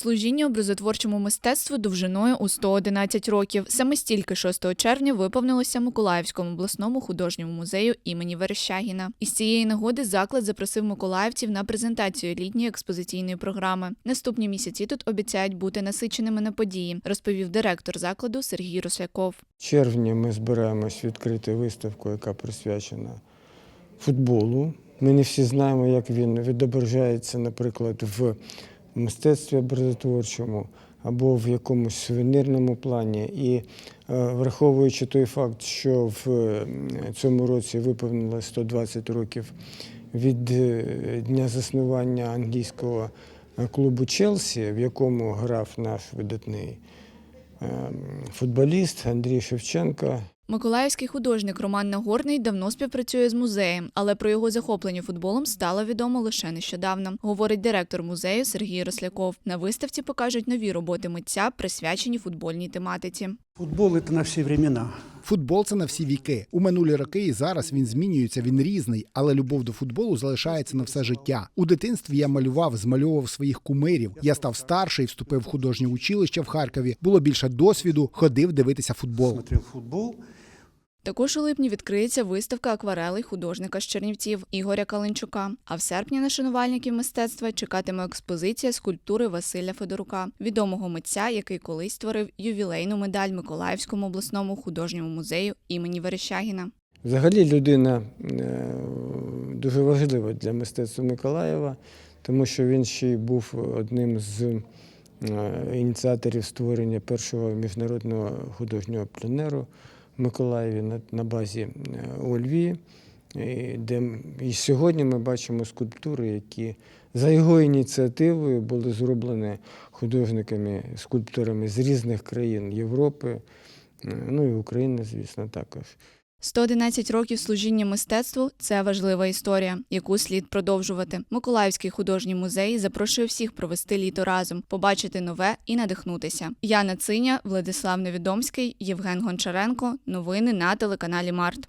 Служіння образотворчому мистецтву довжиною у 111 років. Саме стільки 6 червня виповнилося Миколаївському обласному художньому музею імені Верещагіна. Із цієї нагоди заклад запросив миколаївців на презентацію літньої експозиційної програми. Наступні місяці тут обіцяють бути насиченими на події, розповів директор закладу Сергій Росляков. В червні ми збираємось відкрити виставку, яка присвячена футболу. Ми не всі знаємо, як він відображається, наприклад, в мистецтві образотворчому або в якомусь сувенірному плані. І е, враховуючи той факт, що в е, цьому році виповнилось 120 років від е, дня заснування англійського клубу Челсі, в якому грав наш видатний ем, футболіст Андрій Шевченко. Миколаївський художник Роман Нагорний давно співпрацює з музеєм, але про його захоплення футболом стало відомо лише нещодавно, говорить директор музею Сергій Росляков. На виставці покажуть нові роботи митця, присвячені футбольній тематиці. Футбол это на все времена. Футбол це на всі віки. У минулі роки і зараз він змінюється, він різний, але любов до футболу залишається на все життя. У дитинстві я малював, змальовував своїх кумирів. Я став старший, вступив в художнє училище в Харкові. Було більше досвіду, ходив дивитися футбол. Смотрел футбол. Також у липні відкриється виставка акварелей художника з Чернівців Ігоря Калинчука. А в серпні на шанувальників мистецтва чекатиме експозиція скульптури Василя Федорука, відомого митця, який колись створив ювілейну медаль Миколаївському обласному художньому музею імені Верещагіна. Взагалі людина е, дуже важлива для мистецтва Миколаєва, тому що він ще й був одним з е, ініціаторів створення першого міжнародного художнього пленеру Миколаєві на, базі е, у Льві, де і сьогодні ми бачимо скульптури, які за його ініціативою були зроблені художниками, скульпторами з різних країн Європи, е, ну і України, звісно, також. 111 років служіння мистецтву це важлива історія, яку слід продовжувати. Миколаївський художній музей запрошує всіх провести літо разом, побачити нове і надихнутися. Яна Циня, Владислав Невідомський, Євген Гончаренко. Новини на телеканалі Март.